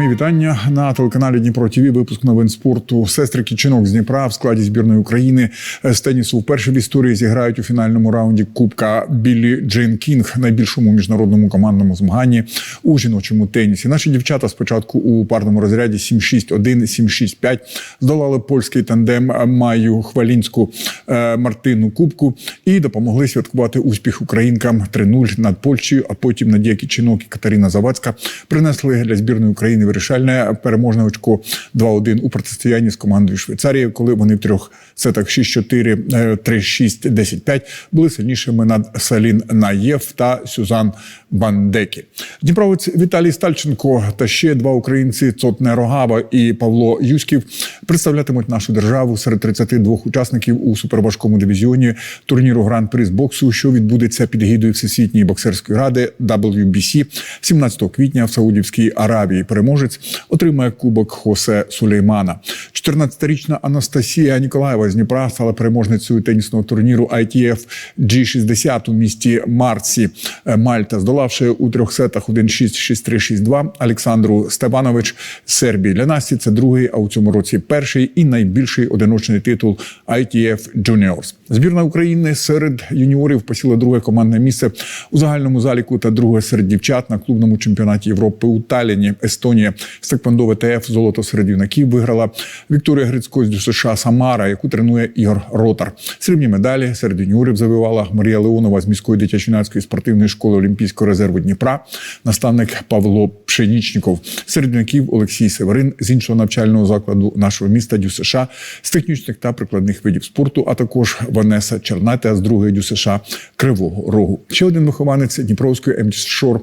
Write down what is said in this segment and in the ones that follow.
Мої вітання на телеканалі Дніпро ТВ. Випуск новин спорту. Сестри Кічинок з Дніпра в складі збірної України з тенісу вперше в історії зіграють у фінальному раунді Кубка Біллі Джейн Кінг, найбільшому міжнародному командному змаганні у жіночому тенісі. Наші дівчата спочатку у парному розряді 7-6-1, 7-6-5 здолали польський тандем Маю Хвалінську е, Мартину Кубку і допомогли святкувати успіх українкам 3-0 над Польщею. А потім Надія Кічинок і Катерина Завадська принесли для збірної України вирішальне переможне очко 2-1 у протистоянні з командою Швейцарії, коли вони в трьох сетах 6-4, е, 3-6, 10-5 були сильнішими над Салін Наєв та Сюзан Бандекі. Дніпровець Віталій Стальченко та ще два українці Цотне Рогава і Павло Юськів представлятимуть нашу державу серед 32 учасників у суперважкому дивізіоні турніру Гран-при з боксу, що відбудеться під гідою Всесвітньої боксерської ради WBC 17 квітня в Саудівській Аравії. Переможець отримає кубок Хосе Сулеймана. 14-річна Анастасія Ніколаєва з Дніпра стала переможницею тенісного турніру ITF G60 у місті Марці е, Мальта, здолавши у трьох сетах 1-6, 6-3, 6-2 Олександру Степанович Сербії. Для Насті це другий, а у цьому році перший і найбільший одиночний титул ITF Juniors. Збірна України серед юніорів посіла друге командне місце у загальному заліку та друге серед дівчат на клубному чемпіонаті Європи у Талліні, Естонія. З Теквондо ВТФ золото серед юнаків виграла Вікторія Грицько з США Самара, яку тренує Ігор Ротар. Срібні медалі серед юніорів завивала Марія Леонова з міської дитячо-юнацької спортивної школи Олімпійського резерву Дніпра, наставник Павло Пшенічніков. Серед юнаків Олексій Северин з іншого навчального закладу нашого міста Дю США з технічних та прикладних видів спорту, а також Ванеса Черната з другої Дю США Кривого Рогу. Ще один вихованець Дніпровської МЧСШОР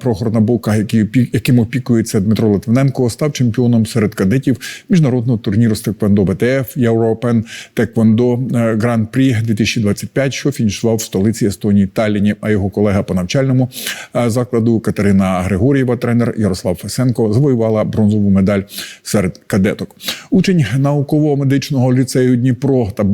Прохор Набока, яким опікується Дмитро Литвиненко, став чемпіоном серед кадетів міжнародного турніру з Теквондо ВТФ European Taekwondo Grand Prix 2025, що фінішував в столиці Естонії Талліні. А його колега по навчальному е, закладу Катерина Григорієва, тренер Ярослав Фесенко, завоювала бронзову медаль серед кадеток. Учень науково-медичного ліцею Дніпро та,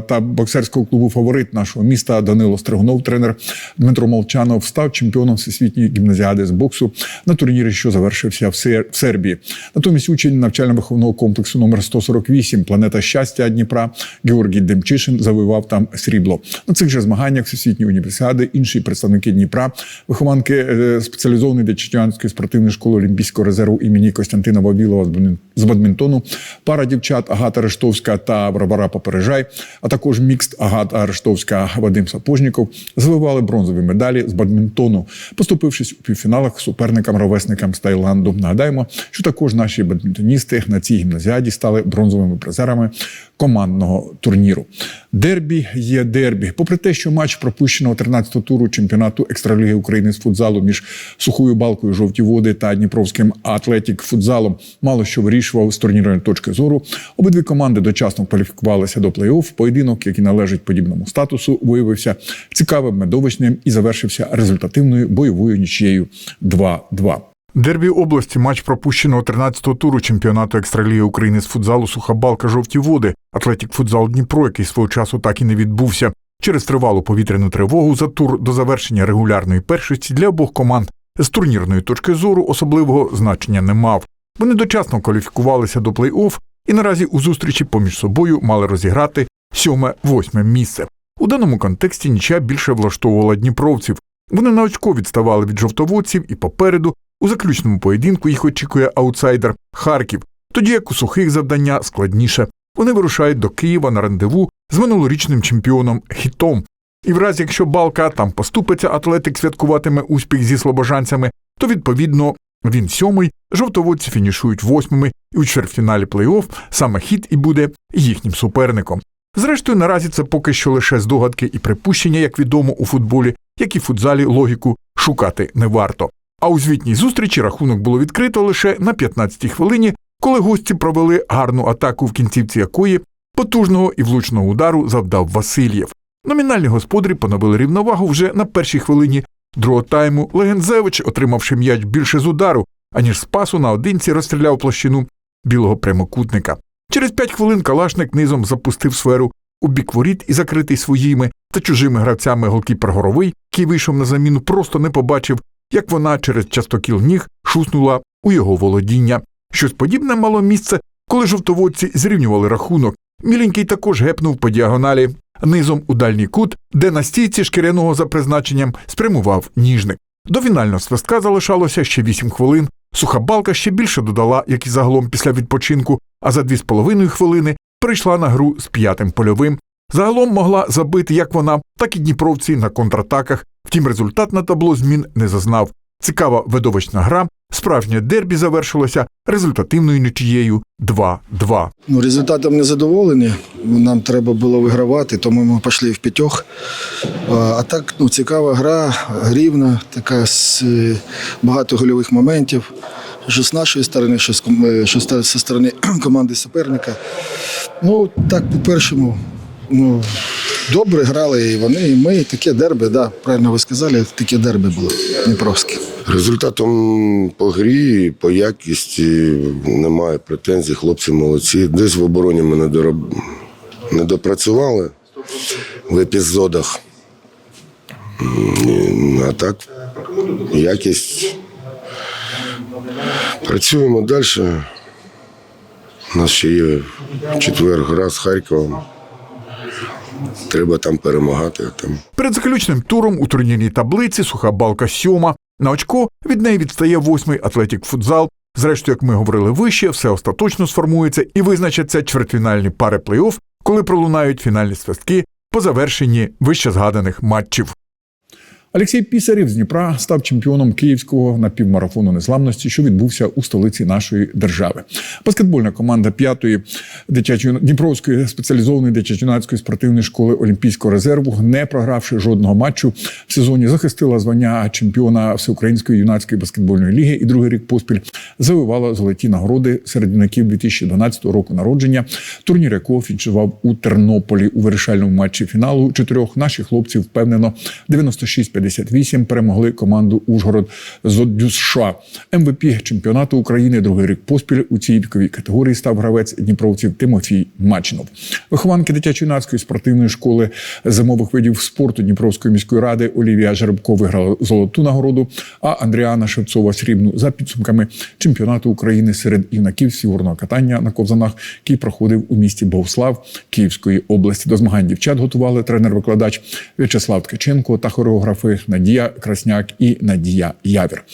та боксерського клубу Фаворит нашого міста Данило Стригунов, тренер Дмитро Молчанов, став чемпіоном всесвітньої гімназіади з боксу на турнірі, що завершився в Сербії. Натомість учень навчально-виховного комплексу номер 148 Планета щастя Дніпра Георгій Демчишин завоював там срібло. На цих же змаганнях всесвітньої універсіади інші представники Дніпра, вихованки е, спеціалізованої дитячанської спортивної школи Олімпійського резерву імені Костянтина Вавілова з бадмінтону, пара дівчат Агата Рештовська та Барбара Попережай, а також мікст Агата Рештовська Вадим Сапожніков завоювали бронзові медалі з бадмінтону, поступившись у півфіналах суперникам-ровесникам з Таїланду. Нагадаємо, що також наші бадмінтоністи на цій гімназіаді стали бронзовими призерами командного турніру. Дербі є дербі. Попри те, що матч пропущеного 13-го туру чемпіонату екстраліги України з футзалу між сухою балкою жовті води та Дніпровським атлетік футзалом мало що вирішував з турнірної точки зору. Обидві команди дочасно кваліфікувалися до плей-офф. Поєдинок, який належить подібному статусу, виявився цікавим, медовочним і завершився результативною бойовою нічією 2-2. Дербі області матч пропущеного 13-го туру чемпіонату екстралії України з футзалу Суха балка жовті води. Атлетік футзал Дніпро, який свого часу так і не відбувся. Через тривалу повітряну тривогу за тур до завершення регулярної першості для обох команд з турнірної точки зору особливого значення не мав. Вони дочасно кваліфікувалися до плей-офф і наразі у зустрічі поміж собою мали розіграти сьоме-восьме місце. У даному контексті нічия більше влаштовувала дніпровців. Вони на очко відставали від жовтоводців і попереду у заключному поєдинку їх очікує аутсайдер Харків, тоді як у сухих завдання складніше. Вони вирушають до Києва на рандеву з минулорічним чемпіоном Хітом. І в разі, якщо балка там поступиться, атлетик святкуватиме успіх зі слобожанцями, то відповідно він сьомий, жовтоводці фінішують восьмими, і у чвертьфіналі плей-офф саме хіт і буде їхнім суперником. Зрештою, наразі це поки що лише здогадки і припущення, як відомо у футболі, як і в футзалі логіку шукати не варто. А у звітній зустрічі рахунок було відкрито лише на 15-й хвилині, коли гості провели гарну атаку, в кінцівці якої потужного і влучного удару завдав Васильєв. Номінальні господарі поновили рівновагу вже на першій хвилині другого тайму. Легензевич, отримавши м'яч більше з удару, аніж з пасу наодинці розстріляв площину білого прямокутника. Через п'ять хвилин Калашник низом запустив сферу у бік воріт і закритий своїми та чужими гравцями голкіпер Горовий, який вийшов на заміну, просто не побачив, як вона через частокіл ніг шуснула у його володіння. Щось подібне мало місце, коли жовтоводці зрівнювали рахунок. Міленький також гепнув по діагоналі низом у дальній кут, де на стійці шкіряного за призначенням спрямував ніжник. До фінального свистка залишалося ще 8 хвилин. Суха балка ще більше додала, як і загалом після відпочинку, а за 2,5 хвилини перейшла на гру з п'ятим польовим. Загалом могла забити як вона, так і дніпровці на контратаках. Втім, результат на табло змін не зазнав. Цікава видовищна гра. Справжнє дербі завершилося результативною нічією 2-2. Ну, результатом не задоволені. Нам треба було вигравати, тому ми пішли в п'ятьох. А, так, ну, цікава гра, рівна, така з е, багато гольових моментів. Що з нашої сторони, що з, е, що з- сторони команди суперника. Ну, так, по-першому, ну, добре грали і вони, і ми. Таке дерби, да, правильно ви сказали, таке дерби було Дніпровське. Результатом по грі, по якісті немає претензій. Хлопці молодці. Десь в обороні ми не, дороб... не допрацювали в епізодах. А так, якість. Працюємо далі. У нас ще є четвер гра з Харковом. Треба там перемагати. Там Перед заключним туром у турнірній таблиці суха балка сьома. На очко від неї відстає восьмий атлетік футзал. Зрештою, як ми говорили вище, все остаточно сформується і визначаться чвертьфінальні пари плей-офф, коли пролунають фінальні свистки по завершенні вище згаданих матчів. Олексій Пісарів з Дніпра став чемпіоном київського напівмарафону незламності, що відбувся у столиці нашої держави. Баскетбольна команда п'ятої дитячої Дніпровської спеціалізованої дитячо-юнацької спортивної школи Олімпійського резерву, не програвши жодного матчу в сезоні, захистила звання чемпіона Всеукраїнської юнацької баскетбольної ліги і другий рік поспіль завоювала золоті нагороди серед юнаків 2012 року народження. Турнір якого фінішував у Тернополі у вирішальному матчі фіналу. Чотирьох наші хлопці впевнено 96-58 перемогли команду Ужгород Зодюсша. МВП чемпіонату України другий рік поспіль у цій віковій категорії став гравець дніпровців Тимофій Мачинов. Вихованки дитячо-юнацької спортивної школи зимових видів спорту Дніпровської міської ради Олівія Жеребко виграла золоту нагороду, а Андріана Шевцова срібну за підсумками чемпіонату України серед юнаків з фігурного катання на ковзанах, який проходив у місті Богослав Київської області. До змагань дівчат готували тренер-викладач В'ячеслав Ткаченко та хореографи Надія Красняк і Надія Явір.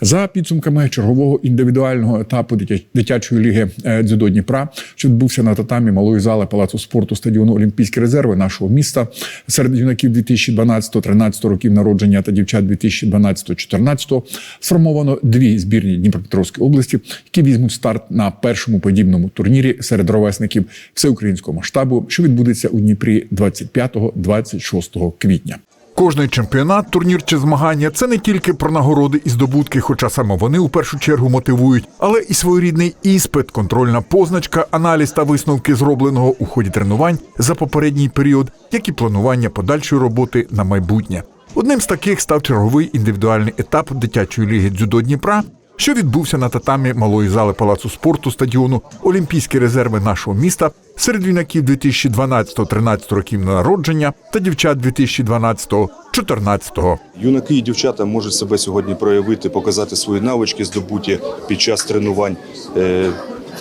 За підсумками чергового індивідуального етапу дитя- дитячої ліги е, дзюдо Дніпра, що відбувся на татамі малої зали палацу спорту стадіону Олімпійські резерви нашого міста серед юнаків 2012-13 років народження та дівчат 2012-14 сформовано дві збірні Дніпропетровської області, які візьмуть старт на першому подібному турнірі серед ровесників всеукраїнського масштабу, що відбудеться у Дніпрі 25-26 квітня. Кожний чемпіонат, турнір чи змагання це не тільки про нагороди і здобутки, хоча саме вони у першу чергу мотивують, але і своєрідний іспит, контрольна позначка, аналіз та висновки зробленого у ході тренувань за попередній період, як і планування подальшої роботи на майбутнє. Одним з таких став черговий індивідуальний етап дитячої ліги дзюдо Дніпра, що відбувся на татамі малої зали палацу спорту стадіону Олімпійські резерви нашого міста серед юнаків 2012-13 років народження та дівчат 2012-14. Юнаки і дівчата можуть себе сьогодні проявити, показати свої навички, здобуті під час тренувань. Е,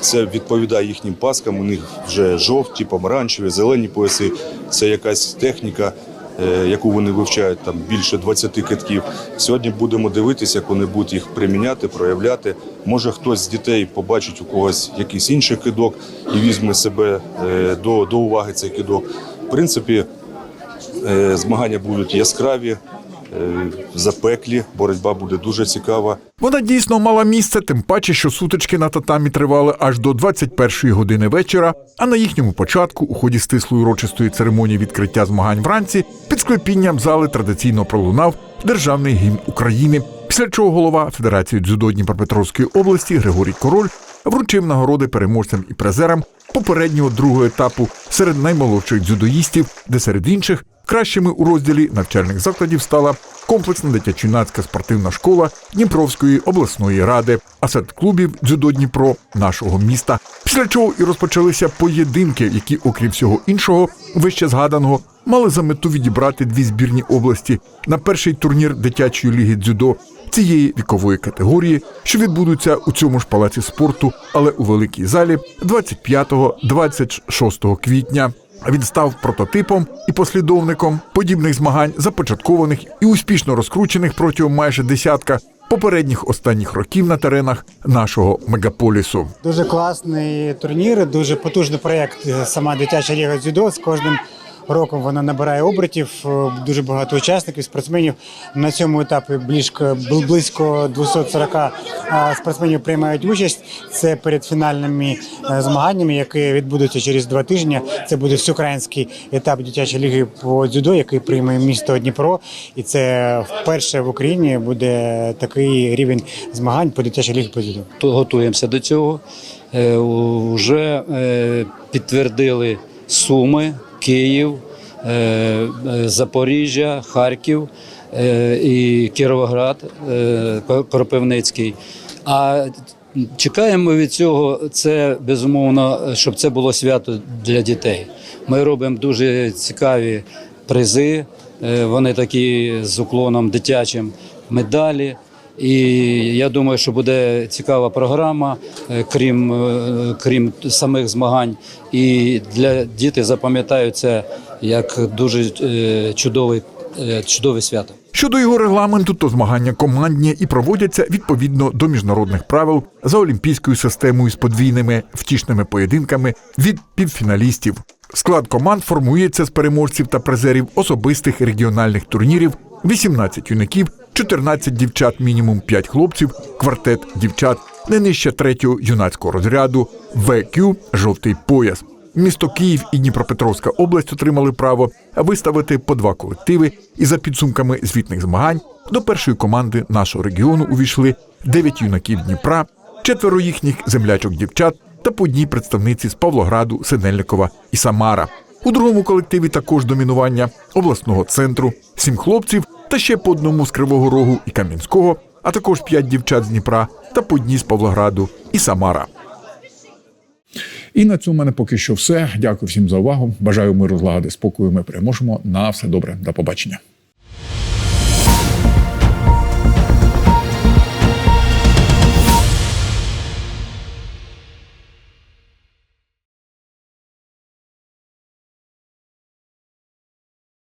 Це відповідає їхнім паскам. У них вже жовті, помаранчеві, зелені пояси. Це якась техніка, яку вони вивчають там більше 20 китків. Сьогодні будемо дивитися, як вони будуть їх приміняти, проявляти. Може, хтось з дітей побачить у когось якийсь інший кидок і візьме себе е, до, до уваги цей кидок. В принципі, е, змагання будуть яскраві. е, Запеклі, боротьба буде дуже цікава. Вона дійсно мала місце, тим паче, що сутички на татамі тривали аж до 21-ї години вечора. А на їхньому початку, у ході стислої урочистої церемонії відкриття змагань вранці, під склепінням зали традиційно пролунав державний гімн України. Після чого голова Федерації дзюдо Дніпропетровської області Григорій Король вручив нагороди переможцям і призерам попереднього другого етапу серед наймолодших дзюдоїстів, де серед інших кращими у розділі навчальних закладів стала комплексна дитячо-юнацька спортивна школа Дніпровської обласної ради, а серед клубів дзюдо Дніпро нашого міста. Після чого і розпочалися поєдинки, які, окрім всього іншого, вище згаданого, мали за мету відібрати дві збірні області на перший турнір дитячої ліги дзюдо, цієї вікової категорії, що відбудуться у цьому ж палаці спорту, але у великій залі 25-26 квітня. Він став прототипом і послідовником подібних змагань, започаткованих і успішно розкручених протягом майже десятка попередніх останніх років на теренах нашого мегаполісу. Дуже класний турнір, дуже потужний проєкт. е, Сама дитяча ліга дзюдо. З кожним роком вона набирає обертів. е, Дуже багато учасників, спортсменів. На цьому етапі близько, близько 240 е, спортсменів приймають участь. Це перед фінальними е, змаганнями, які відбудуться через два тижні. Це буде всеукраїнський етап дитячої ліги по дзюдо, який прийме місто Дніпро. І це вперше в Україні буде такий рівень змагань по дитячій лігі по дзюдо. Готуємося до цього. Вже підтвердили Суми, Київ, е, е, Запоріжжя, Харків е, і Кіровоград, Кропивницький. А чекаємо від цього це безумовно, щоб це було свято для дітей. Ми робимо дуже цікаві призи. Вони такі з уклоном дитячим медалі. І я думаю, що буде цікава програма, е, крім, е, крім самих змагань. І для діти запам'ятають це як дуже е, чудовий, чудове свято. Щодо його регламенту, то змагання командні і проводяться відповідно до міжнародних правил за олімпійською системою з подвійними втішними поєдинками від півфіналістів. Склад команд формується з переможців та призерів особистих регіональних турнірів, 18 юнаків, 14 дівчат, мінімум 5 хлопців, квартет дівчат, не нижче третього юнацького розряду, ВК жовтий пояс. Місто Київ і Дніпропетровська область отримали право виставити по два колективи, і за підсумками звітних змагань до першої команди нашого регіону увійшли дев'ять юнаків Дніпра, четверо їхніх землячок дівчат та по одній представниці з Павлограду, Синельникова і Самара. У другому колективі також домінування обласного центру, сім хлопців та ще по одному з Кривого Рогу і Кам'янського, а також п'ять дівчат з Дніпра та по одній з Павлограду і Самара. І на цьому мене поки що все. Дякую всім за увагу. Бажаю миру, злагоди, спокою. Ми переможемо. На все добре. До побачення.